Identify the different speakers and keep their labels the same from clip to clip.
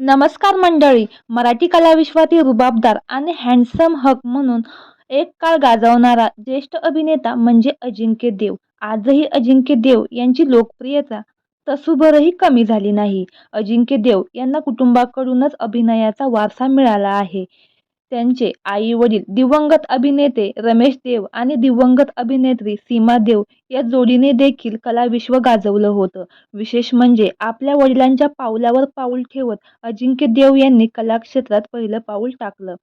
Speaker 1: नमस्कार मंडळी मराठी कलाविश्वातील रुबाबदार आणि हँडसम हक म्हणून एक काळ गाजवणारा ज्येष्ठ अभिनेता म्हणजे अजिंक्य देव. आजही अजिंक्य देव यांची लोकप्रियता तसूभरही कमी झाली नाही. अजिंक्य देव यांना कुटुंबाकडूनच अभिनयाचा वारसा मिळाला आहे. त्यांचे आई वडील दिवंगत अभिनेते रमेश देव आणि दिवंगत अभिनेत्री सीमा देव या जोडीने देखील कलाविश्व गाजवलं होतं. विशेष म्हणजे आपल्या वडिलांच्या पावलावर पाऊल ठेवत अजिंक्य देव यांनी कलाक्षेत्रात पहिलं पाऊल टाकलं.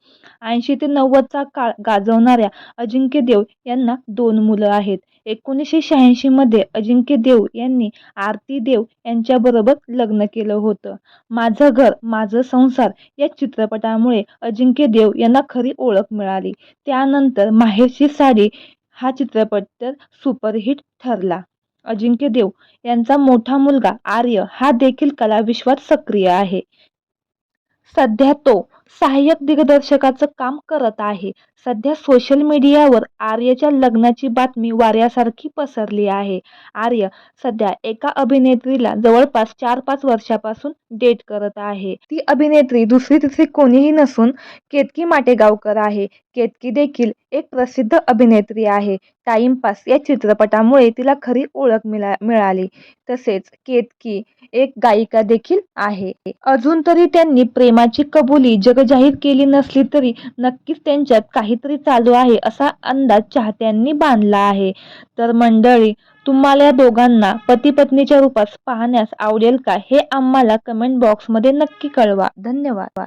Speaker 1: ऐंशी ते नव्वदचा काळ गाजवणाऱ्या अजिंक्य देव यांना दोन मुलं आहेत. एकोणीसशे शहाऐंशीमध्ये अजिंक्य देव यांनी आरती देव यांच्याबरोबर लग्न केलं होतं. माझं घर माझं संसार या चित्रपटामुळे अजिंक्य देव यांना खरी ओळख मिळाली. त्यानंतर माहेरची साडी हा चित्रपट तर सुपरहिट ठरला. अजिंक्य देव यांचा मोठा मुलगा आर्य हा देखील कलाविश्वात सक्रिय आहे. सध्या तो सहाय्यक दिग्दर्शकाचं काम करत आहे. सध्या सोशल मीडियावर आर्यच्या लग्नाची बातमी वाऱ्यासारखी पसरली आहे. आर्य सध्या एका अभिनेत्रीला जवळपास चार पाच वर्षापासून डेट करत आहे. ती अभिनेत्री दुसरी तिसरी कोणीही नसून केतकी माटेगावकर आहे. केतकी देखील एक प्रसिद्ध अभिनेत्री आहे. टाइमपास या चित्रपटामुळे तिला खरी ओळख मिळा मिळाली. तसेच केतकी एक गायिका देखील आहे. अजून तरी त्यांनी प्रेमाची कबुली जग जाहीर केली नसली तरी नक्कीच त्यांच्यात काहीतरी चालू आहे असा अंदाज चाहत्यांनी बांधला आहे. तर मंडळी तुम्हाला या दोघांना पती पत्नीच्या रूपात पाहण्यास आवडेल का हे आम्हाला कमेंट बॉक्समध्ये नक्की कळवा. धन्यवाद.